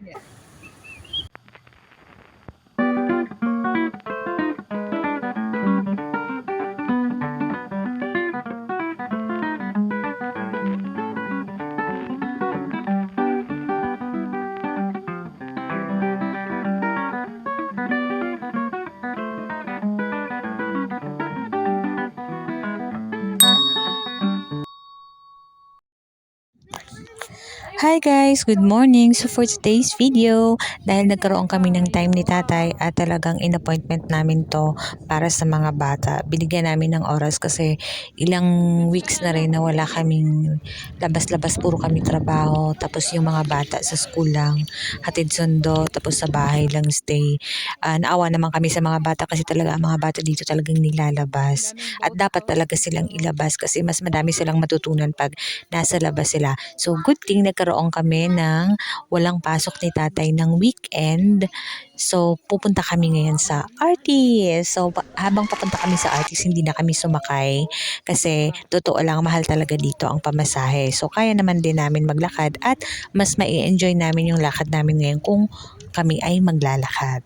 Yeah. Hi guys! Good morning! So for today's video, dahil nagkaroon kami ng time ni tatay at talagang in-appointment namin to para sa mga bata. Binigyan namin ng oras kasi ilang weeks na rin na wala kaming labas-labas, puro kami trabaho. Tapos yung mga bata sa school lang, hatid sundo, tapos sa bahay lang stay. Ah, naawa naman kami sa mga bata kasi talaga ang mga bata dito talagang nilalabas. At dapat talaga silang ilabas kasi mas madami silang matutunan pag nasa labas sila. So good thing nagkaroon kami ng walang pasok ni tatay ng weekend. So pupunta kami ngayon sa Artis. So habang papunta kami sa Artis, hindi na kami sumakay kasi totoo lang mahal talaga dito ang pamasahe. So kaya naman din namin maglakad at mas mai-enjoy namin yung lakad namin ngayon kung kami ay maglalakad.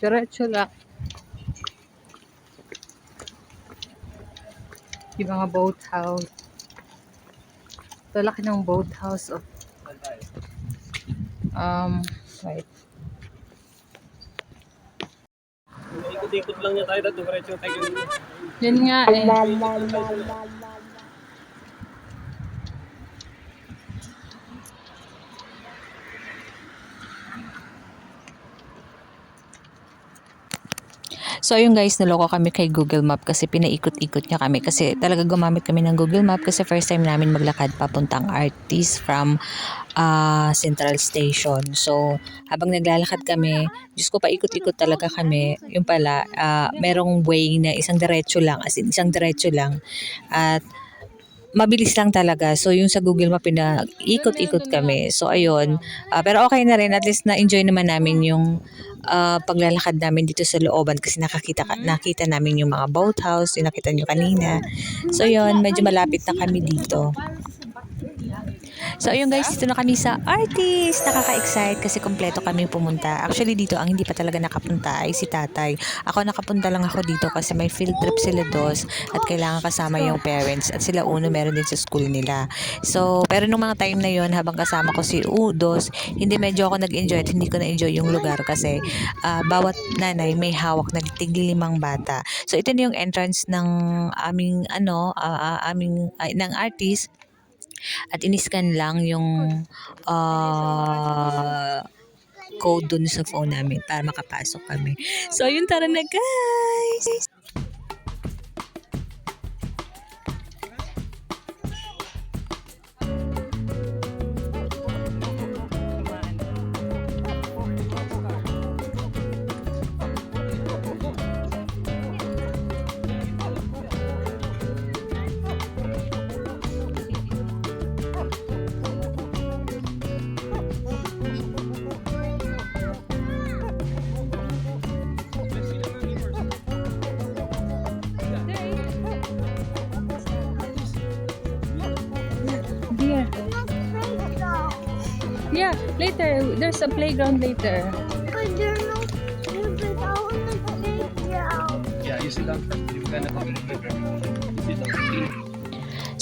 Diretso lang. Yung mga boathouse. Ito laki ng boathouse. Oh. Um, wait. Ikot-ikot lang niya tayo dito, diretso tayo. Yun nga eh. So ayun guys, naloko kami kay Google Map kasi pinaikot-ikot niya kami kasi talaga gumamit kami ng Google Map kasi first time namin maglakad papuntang Artis from ah, Central Station. So habang naglalakad kami, Diyos ko paikot-ikot talaga kami. Yung pala, ah, merong way na isang diretso lang, as in isang diretso lang. At mabilis lang talaga. So yung sa Google Map pinaikot-ikot kami. So ayun, Ah, pero okay na rin at least na-enjoy naman namin yung ah, paglalakad namin dito sa looban kasi nakakita ka- nakita namin yung mga boathouse, yung nakita nyo kanina. So yun, medyo malapit na kami dito. So ayun guys, dito na kami sa Artist. Nakaka-excite kasi kompleto kami pumunta. Actually dito, ang hindi pa talaga nakapunta ay si tatay. Ako nakapunta lang ako dito kasi may field trip sila dos at kailangan kasama yung parents at sila uno meron din sa school nila. So, pero nung mga time na yon habang kasama ko si Udos, hindi medyo ako nag-enjoy at hindi ko na-enjoy yung lugar kasi ah, bawat nanay may hawak na tiglimang bata. So, ito na yung entrance ng aming ano, ah, aming ay, ng artist at iniscan lang yung ah, code dun sa phone namin para makapasok kami. So, ayun, tara na guys! Later. There's a playground later.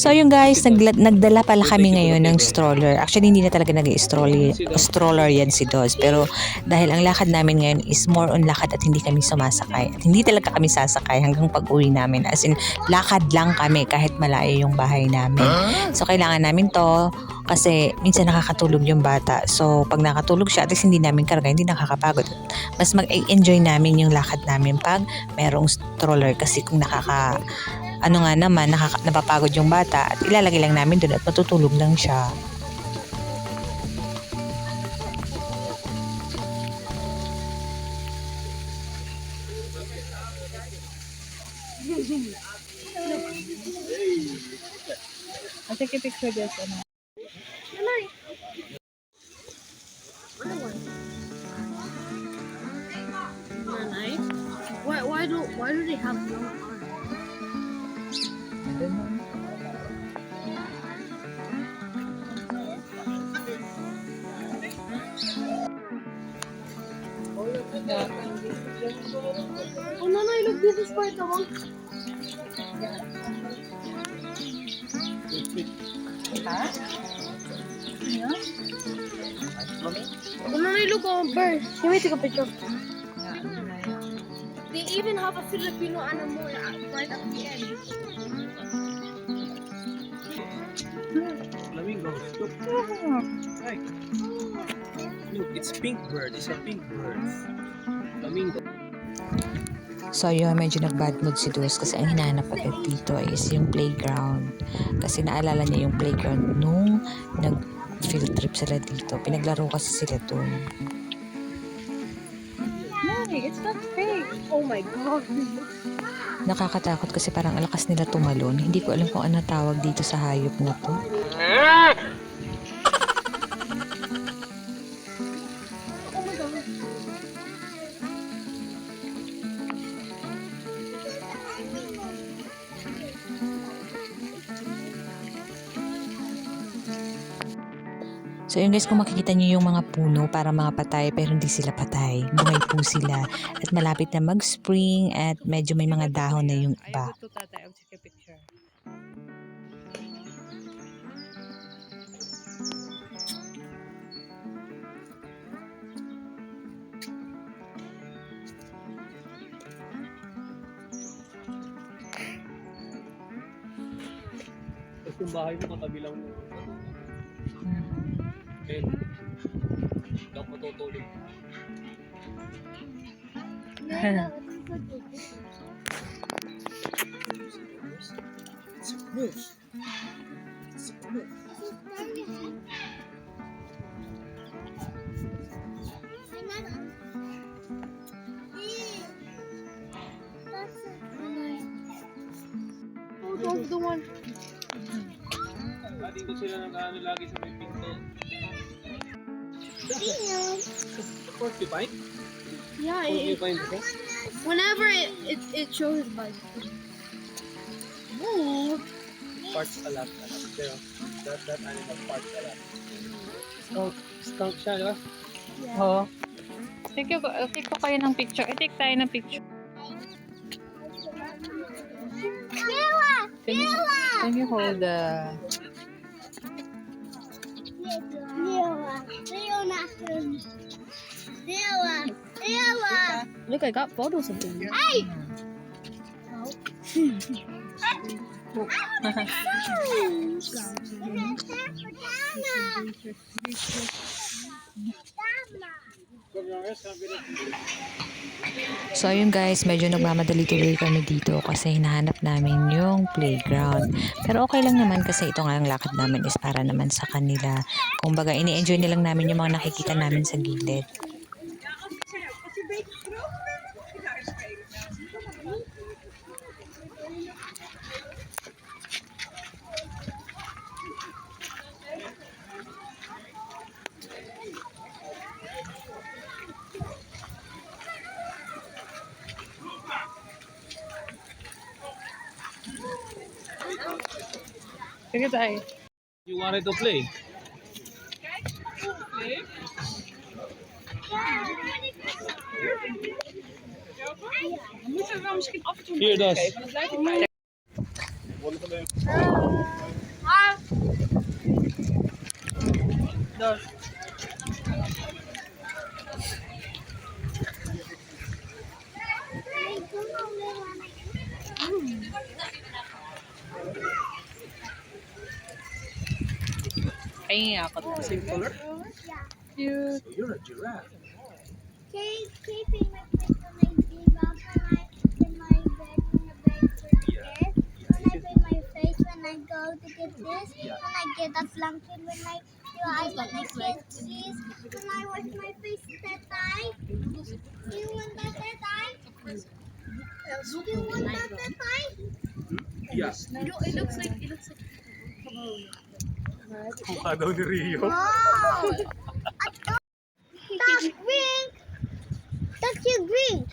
So yung guys, nagla- nagdala pala kami ngayon ng stroller. Actually, hindi na talaga nag-stroller stroller yan si Dos. Pero dahil ang lakad namin ngayon is more on lakad at hindi kami sumasakay. At hindi talaga kami sasakay hanggang pag-uwi namin. As in, lakad lang kami kahit malayo yung bahay namin. So kailangan namin to kasi minsan nakakatulog yung bata. So pag nakatulog siya, at least hindi namin karga, hindi nakakapagod. Mas mag-enjoy namin yung lakad namin pag merong stroller kasi kung nakaka ano nga naman, nakaka- napapagod yung bata at ilalagay lang namin doon at matutulog lang siya. I'll take a picture this. Why, why do why do they have nun. Oh no, no, look, this is for the one. Ha? Oh no, no, look, oh, bird. Can we take a picture? Yeah? They even have a Filipino animal right at the end. Flamingos. Look, right. Look, it's pink bird. It's a pink bird. Flamingo. So yun, medyo nag-bad mood si Dus kasi ang hinahanap agad dito is yung playground. Kasi naalala niya yung playground nung nag-field trip sila dito. Pinaglaro kasi sila dun. Hey, it's not fake. Oh my god. Nakakatakot kasi parang ang lakas nila tumalon. Hindi ko alam kung ano tawag dito sa hayop na to. So yun guys, kung makikita niyo yung mga puno para mga patay pero hindi sila patay. Buhay po sila. At malapit na mag-spring at medyo may mga dahon na yung iba. Yung bahay mo katabi lang mo. Eh, hindi ako matutulog. Moose. Oh, that's the one. Lagi ko sila nag-ano lagi sa. Porcupine? Yeah, it, it- Porcupine ba? whenever it, it, it shows his body. Ooh. Parts a lot. a lot. Pero, that, that animal parts a lot. Skunk, skunk siya, di ba? Oo. Take, ko, take ko kayo ng picture. I take tayo ng picture. Can you, can you hold the... Look, I got photos of him. So ayun guys, medyo nagmamadali tuloy kami dito kasi hinahanap namin yung playground. Pero okay lang naman kasi ito nga ang lakad namin is para naman sa kanila. Kumbaga, ini-enjoy nilang namin yung mga nakikita namin sa gilid. You wanted to play? We moeten we wel misschien af en toe Hier, dat. lijkt me Dos. Ay, ako. Same color? Cute. So you're a giraffe. Keep, keeping my face when I give up when I in my bed when the bed for Yeah. this. When I bring my face when I go to get this. Yeah. When I get a blanket when I do I when I get this. When I wash my face that time. Do you want that that time? Do you want that that time? Yeah. You it looks like it looks like Mukha daw ni Rio. Wow! That's green. That's your green.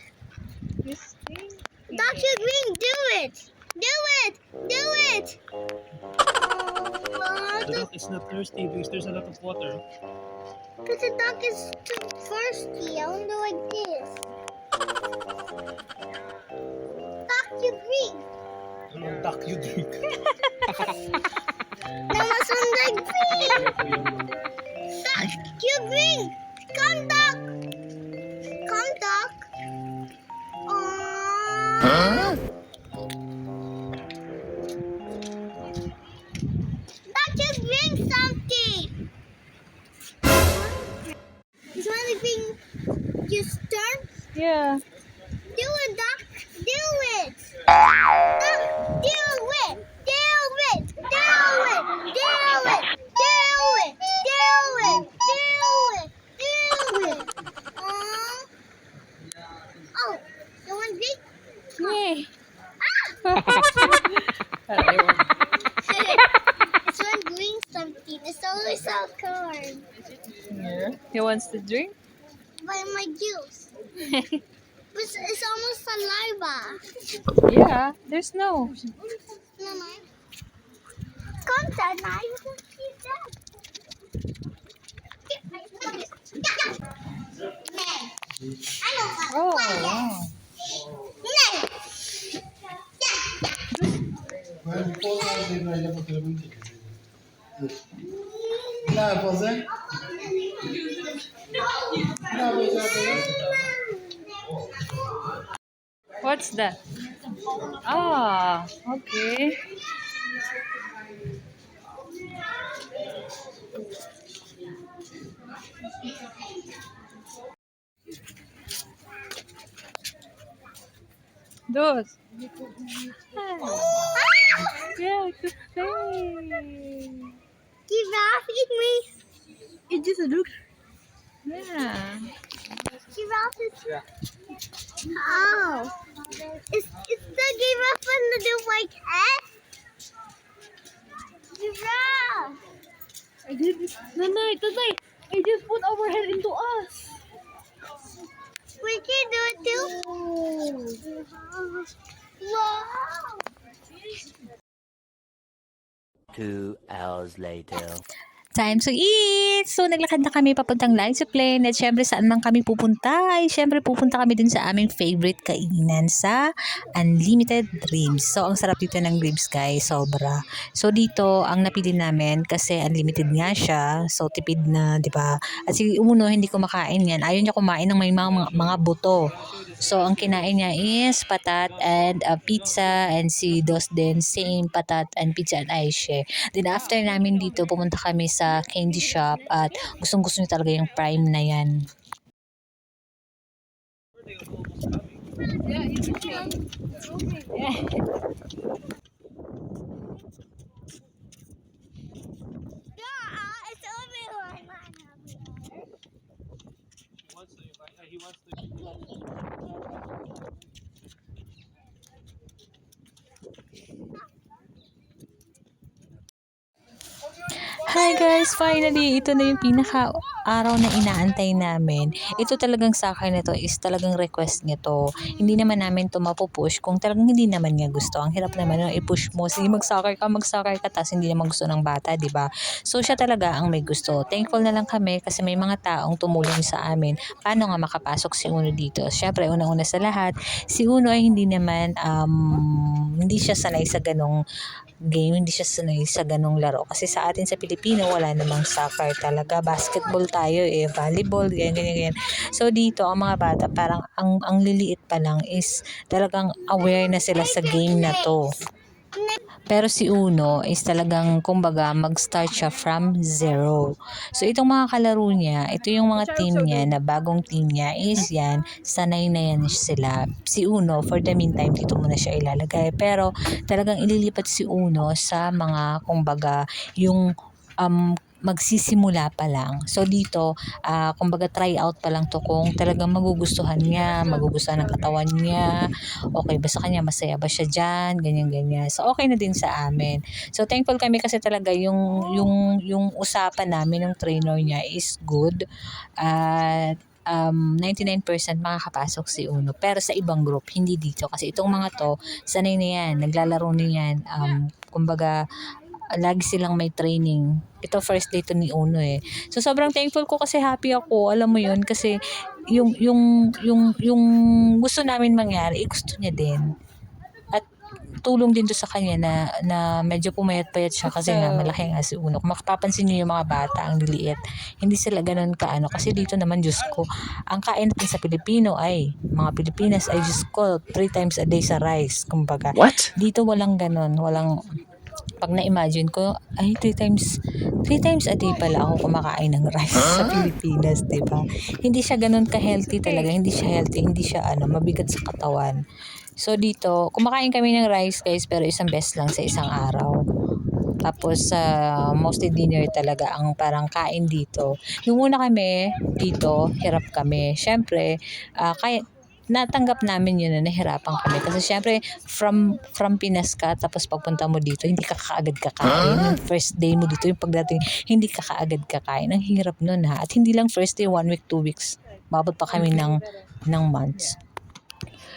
That's your green. Do it. Do it. Do it. The duck is not thirsty because there's a lot of water. But the duck is too thirsty. I want to like this. Duck, you drink. Ano duck you drink? Yeah. Do it, Doc. Do it. Doc, do it. Do it. Do it. Do it. Do it. Do it. Do it. Do it. Oh, you want big? Yay. it's one doing something. It's always a corn. Yeah. He wants to drink? By my juice. it's, it's almost saliva. Yeah. There's no. No, no. Come, Dad. Now you can keep that. I know how Oh, to play wow. it. Na, poze? Na, poze, What's that? Ah, okay. Dos. Yeah, good thing. Giraffe, eat me. It just looks. Yeah. Giraffe is. Oh. Is, is the giraffe on the do like S? Giraffe. I did this. Nanay, nanay. I just put our head into us. We can do it too. Wow. Two hours later. Time to eat! So, naglakad na kami papuntang Line Plain at syempre saan man kami pupunta ay syempre pupunta kami dun sa aming favorite kainan sa Unlimited Ribs. So, ang sarap dito ng ribs guys, sobra. So, dito ang napili namin kasi unlimited nga siya. So, tipid na, di ba? At si Uno, hindi ko makain yan. Ayaw niya kumain ng may mga, mga buto. So, ang kinain niya is patat and uh, pizza and si Dos din, same patat and pizza and ice Then after namin dito, pumunta kami sa candy shop at gustong gusto niya talaga yung prime na yan. Yeah, it's one. He wants to, he wants to Hi guys! Finally, ito na yung pinaka araw na inaantay namin. Ito talagang sa akin nito is talagang request niya to. Hindi naman namin to mapupush kung talagang hindi naman niya gusto. Ang hirap naman yung i-push mo. Sige, magsakay ka, magsakay ka, tapos hindi naman gusto ng bata, di ba? So, siya talaga ang may gusto. Thankful na lang kami kasi may mga taong tumulong sa amin. Paano nga makapasok si Uno dito? Siyempre, unang-una sa lahat, si Uno ay hindi naman, um, hindi siya sanay sa ganong game, hindi siya sanay sa ganong laro. Kasi sa atin sa Pilipino, wala namang soccer talaga. Basketball tayo eh, volleyball, ganyan, ganyan, ganyan. So dito, ang mga bata, parang ang, ang liliit pa lang is talagang aware na sila sa game na to. Pero si Uno is talagang, kumbaga, mag-start siya from zero. So, itong mga kalaro niya, ito yung mga team niya na bagong team niya is yan, sanay na yan sila. Si Uno, for the meantime, dito muna siya ilalagay. Pero, talagang ililipat si Uno sa mga, kumbaga, yung um, magsisimula pa lang. So dito, ah, kumbaga try out pa lang to kung talagang magugustuhan niya, magugustuhan ng katawan niya, okay ba sa kanya, masaya ba siya dyan, ganyan-ganyan. So okay na din sa amin. So thankful kami kasi talaga yung, yung, yung usapan namin ng trainer niya is good. At um, 99% makakapasok si Uno. Pero sa ibang group, hindi dito. Kasi itong mga to, sanay na yan, naglalaro na yan. Um, kumbaga, lagi silang may training. Ito first day to ni Uno eh. So sobrang thankful ko kasi happy ako. Alam mo 'yun kasi yung yung yung yung gusto namin mangyari, eh, gusto niya din. At tulong din to sa kanya na na medyo pumayat-payat siya kasi nga malaki nga si Uno. Kung mapapansin niyo yung mga bata ang liliit, hindi sila ganun kaano kasi dito naman Diyos ko, ang kain natin sa Pilipino ay mga Pilipinas ay Diyos ko, three times a day sa rice, kumbaga. What? Dito walang ganun, walang pag na-imagine ko, ay three times, three times a day pala ako kumakain ng rice sa Pilipinas, di ba? Hindi siya ganun ka-healthy talaga, hindi siya healthy, hindi siya ano, mabigat sa katawan. So dito, kumakain kami ng rice guys, pero isang beses lang sa isang araw. Tapos sa mostly dinner talaga ang parang kain dito. Nung una kami dito, hirap kami. Siyempre, ah, kaya natanggap namin yun na nahirapan kami. Kasi syempre, from, from Pinas ka, tapos pagpunta mo dito, hindi ka kaagad kakain. Yung first day mo dito, yung pagdating, hindi ka kaagad kakain. Ang hirap nun ha. At hindi lang first day, one week, two weeks. Mabot pa kami ng, ng months.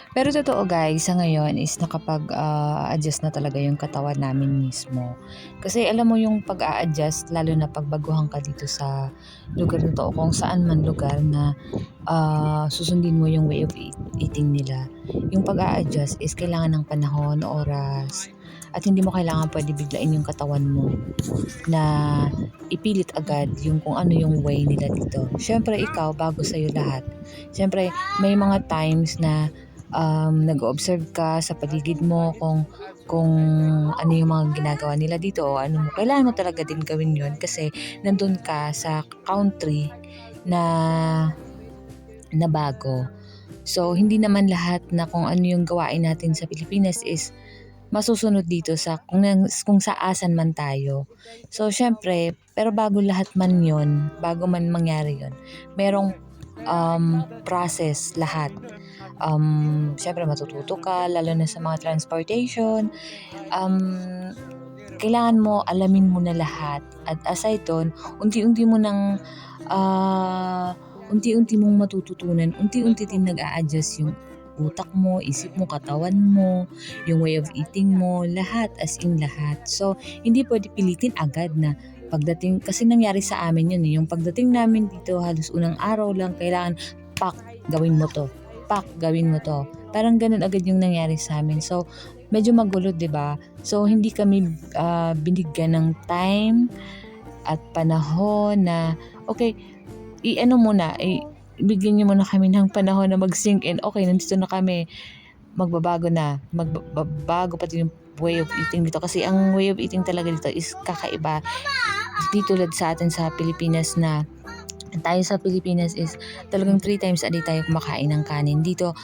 Pero totoo guys, sa ngayon is nakapag-adjust na talaga yung katawan namin mismo. Kasi alam mo yung pag-a-adjust, lalo na pagbaguhan ka dito sa lugar na to o kung saan man lugar na ah, susundin mo yung way of eat- eating nila. Yung pag-a-adjust is kailangan ng panahon, oras, at hindi mo kailangan pwede biglain yung katawan mo na ipilit agad yung kung ano yung way nila dito. Siyempre ikaw, bago sa'yo lahat. Siyempre may mga times na um, nag-observe ka sa paligid mo kung kung ano yung mga ginagawa nila dito o ano mo. Kailangan mo talaga din gawin yun kasi nandun ka sa country na na bago. So, hindi naman lahat na kung ano yung gawain natin sa Pilipinas is masusunod dito sa kung, kung saasan man tayo. So, syempre, pero bago lahat man yon bago man mangyari yon merong um, process lahat. Um, syempre, matututo ka, lalo na sa mga transportation. Um, kailangan mo, alamin mo na lahat. At aside doon, unti-unti mo nang ah, unti-unti mong matututunan, unti-unti din nag-a-adjust yung utak mo, isip mo, katawan mo, yung way of eating mo, lahat, as in lahat. So, hindi pwede pilitin agad na pagdating, kasi nangyari sa amin yun eh, yung pagdating namin dito, halos unang araw lang, kailangan, pak, gawin mo to, pak, gawin mo to. Parang ganun agad yung nangyari sa amin. So, medyo magulo, 'di ba? So, hindi kami ah, binigyan ng time at panahon na, okay, i-ano muna, i- bigyan niyo muna kami ng panahon na mag-sink in. Okay, nandito na kami. Magbabago na. Magbabago pati yung way of eating dito. Kasi ang way of eating talaga dito is kakaiba. Di tulad sa atin sa Pilipinas na tayo sa Pilipinas is talagang three times a day tayo kumakain ng kanin. Dito,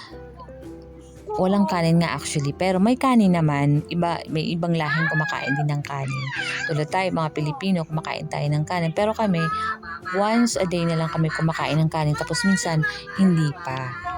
walang kanin nga actually. Pero may kanin naman. Iba, may ibang lahing kumakain din ng kanin. Tulad tayo, mga Pilipino, kumakain tayo ng kanin. Pero kami, once a day na lang kami kumakain ng kanin. Tapos minsan, hindi pa.